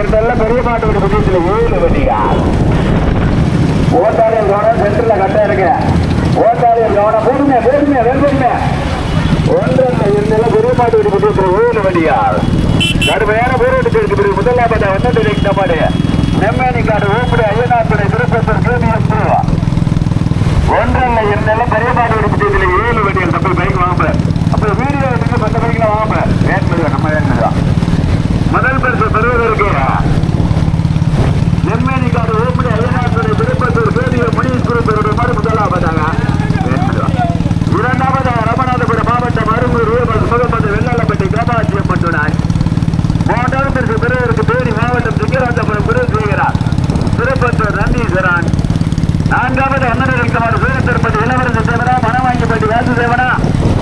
இதெல்ல பெரிய மாட்டு புதியத்துல ஏழு வண்டியா ஓட்டாளியர் கவனம் சென்டர்ல கட்ட இருக்க. ஓட்டாளியர் கவனம் போடுங்க போடுங்க வேறுபடுங்க ஒன்று இதெல்லாம் பெரிய மாட்டு புதியத்துல ஏழு வண்டியா கடுமையான போராட்டத்தில் இருக்கு பிறகு முதலாவது வந்து இந்த நெம்மேனி காடு ஊப்படி ஐயனாத்துறை திருப்பத்தூர் திருவா ஒன்றல்ல இருந்தாலும் பெரிய மாட்டு புதியத்துல ஏழு வண்டிகள் தப்பி பைக் வாங்க அப்ப வீடியோ எடுத்து பத்து பைக்ல வாங்க வேண்மதுவா நம்ம வேண்மதுவா முதல் பரிசு பெறுவதற்கு நெம்மேனிக்காடு ஓப்படி ஐயனாத்துறை திருப்பத்தூர் பேரிய முனீஸ்வரர் பெருடைய மாதிரி முதலாவதாக இரண்டாவதாக ராமநாதபுரம் மாவட்டம் அருங்கூர் ரூபல் சுகப்பட்டு வெள்ளாளப்பட்டி காமாட்சியப்பட்டுனாய் மூன்றாவது பரிசு பெறுவதற்கு தேனி மாவட்டம் சிங்கராஜபுரம் குரு செய்கிறார் திருப்பத்தூர் நான்காவது அண்ணன் குமார் சூரத்திருப்பதி இளவரசு தேவனா மனவாங்கிப்பட்டி வாசுதேவனா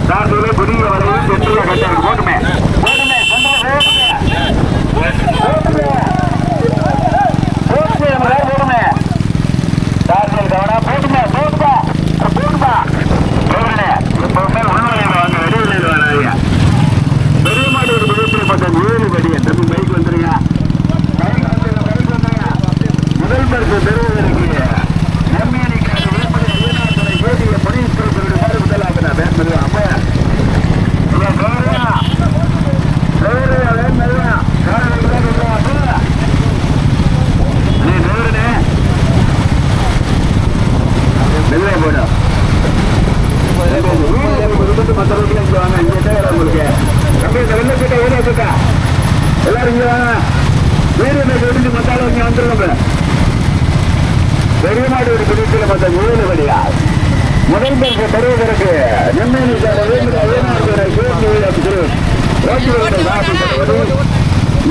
சார்பிலே புதிய வரையில் சென்றிய கட்டணம் போட்டுமே. போட்டுமே சொந்த போட்டுமே. முதல் பரிசு பெறுவதற்கு சீட்டா எல்லாரும் இங்க வாங்க வீடு மேற்கு மத்தாலும் இங்க வந்துருங்க பெரிய மாடு ஒரு பிடிச்சில மொத்த ஏழு வழியா முதல் பரிசு பெறுவதற்கு நெம்மேனி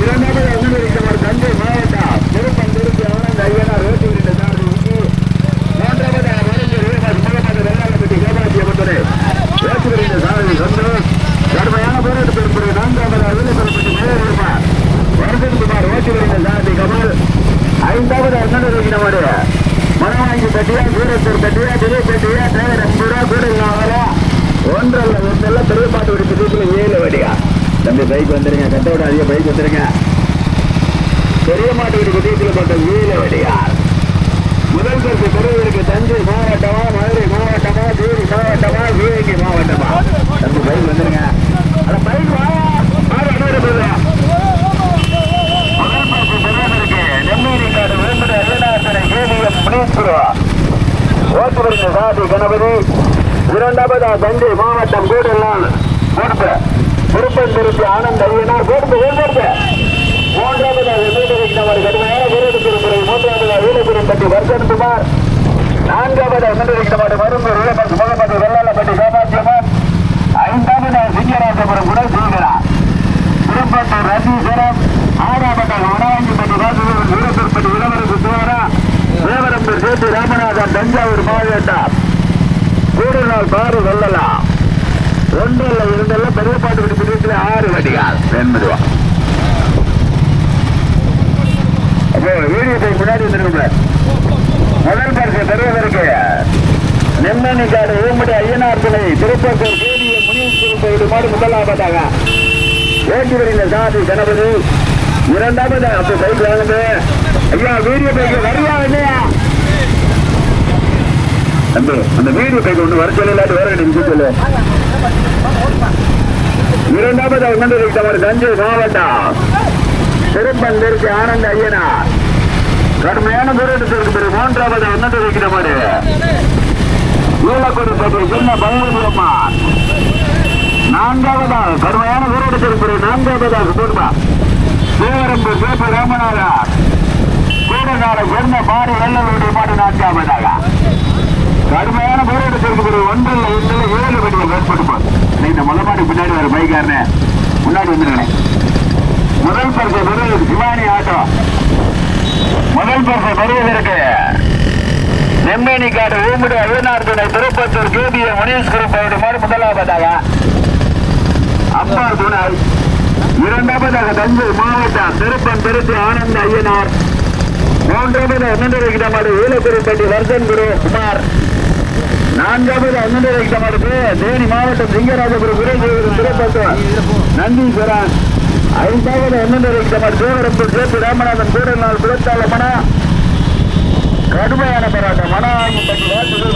இரண்டாவது அங்கீகரிக்கப்பட்ட தஞ்சை மாவட்டம் திருப்பம் திருச்சி ஆனந்த் ஐயனார் ரோட்டி விட்ட சார்பு ஊட்டி மூன்றாவது வடக்கு ரூபாய் முகமது வெள்ளாளப்பட்டி கோபாட்சியப்பட்டது ரோட்டி விட்ட சாரதி சந்தோஷ் கடுமையான போராட்டத்திற்கு பிறகு நான்காவது அவிலப்பட்டு மேலே இருப்பார் வருஷத்துக்குமார் ரோட்டி விட்ட சாரதி கமல் ஐந்தாவது அண்ணன் நம்முடைய மனவாங்கி பட்டியா சூரத்தூர் பட்டியா திரை பட்டியா டிரைவர் ரூபா கூடலாவரா ஒன்றல்ல ஒன்றல்ல பெரிய பாட்டு ஒரு பிடிப்புல ஏழு வடியா. தம்பி பைக் வந்துருங்க. கட்டோட அதிக பைக் வந்துருங்க. பெரிய மாட்டு ஒரு பிடிப்புல போட்ட ஏழு வடியா. முதல் பரிசு பெறுவதற்கு தஞ்சை மாவட்டமா மதுரை மாவட்டமா தேனி மாவட்டமா சிவகங்கை மாவட்டமா. தம்பி பைக் வந்துருங்க அட பைக் வா மாடு அனுமதி போதும் முதல் பரிசு பெறுவதற்கு நெம்மேரிக்காடு வேம்புட அரியநாதனை கேவிஎம் முனீஸ்வரா ஓட்டுவரின் சாதி கணபதி இரண்டாவதா தஞ்சை மாவட்டம் கூடலான் பொறுப்பு திருப்பந்திருச்சி ஆனந்த் ஐயனார் பொறுப்பு கொடுப்ப மூன்றாவதா வெள்ளரிக்கினவர் கடுமையான வடிகால் பாரு வெள்ளலாம் ஒன்றல்ல இருந்தல்ல பெரிய பாட்டு விட்டு பிடிச்சில ஆறு வண்டிகள் என்பதுவா அப்போ வீடியோ முன்னாடி வந்துருங்க முதல் பரிசு பெறுவதற்கு நெம்மணிக்காடு ஊம்படி ஐயனார் துணை திருப்பத்தூர் கேடிய முனீஸ்வரர் கோயில் மாடு முதலாவதாக ஓட்டி வருகிற சாதி கணபதி. இரண்டாவது அப்போ பைக் வாங்குது ஐயா வீடியோ பைக் வருவா இல்லையா? அந்த வீடியோ பைக் ஒன்று வர சொல்லல வேற நிமிஷம் சொல்லு. இரண்டாவது ஒன்று தஞ்சை மாவட்டம் திருப்பந்திற்கு ஆனந்த ஐயனா. கடுமையான போராட்டத்திற்கு பிறகு மூன்றாவது ஒன்று வைக்கிற மாதிரி ஈழக்கொடி பகுதி சின்ன பயன்படுமா நான்காவதாக கடுமையான போராட்டத்திற்கு பிறகு நான்காவதாக குடும்பா தேவரம்பு சேப்பு ராமநாதர் கூடநாட சொன்ன பாடு வெள்ளவருடைய பாடு நான்காவதாக. கடுமையான போராட்டத்திற்கு பிறகு ஒன்றில் ஒன்றில் ஏழு வண்டிகள் ஏற்படுப்போம் இந்த முதல் பின்னாடி வர பைக்காரனே. முன்னாடி வந்துருக்கேன் முதல் பரிசு பெறுவது சிவானி ஆட்டோ. முதல் பரிசு பெறுவதற்கு நெம்மேனிக்காடு ஊமுடி அழுநாடு துணை திருப்பத்தூர் கேபிய முனீஸ்வரர் பகுதி மாடு முதலாவதாக அப்பா துணை. இரண்டாவதாக தஞ்சை மாவட்டம் திருப்பன் திருச்சி ஆனந்த ஐயனார். மூன்றாவது ஒன்னரை கிடமாடு ஈழக்குறிப்பட்டி வர்தன் குரு குமார். நான்காவது அண்ணன் மாவட்டத்து தேனி மாவட்டம் சிங்கராஜபுரம் குறைந்தவரும் சிறப்பாக்கம் நந்தீஸ்வரன். ஐந்தாவது அண்ணன் மாவட்ட தேவரப்பூர் சேத்து ராமநாதன் கூடநாள் குலத்தாள மனா. கடுமையான போராட்டம். மன ஆர்வம் பற்றி வாழ்த்துக்கள்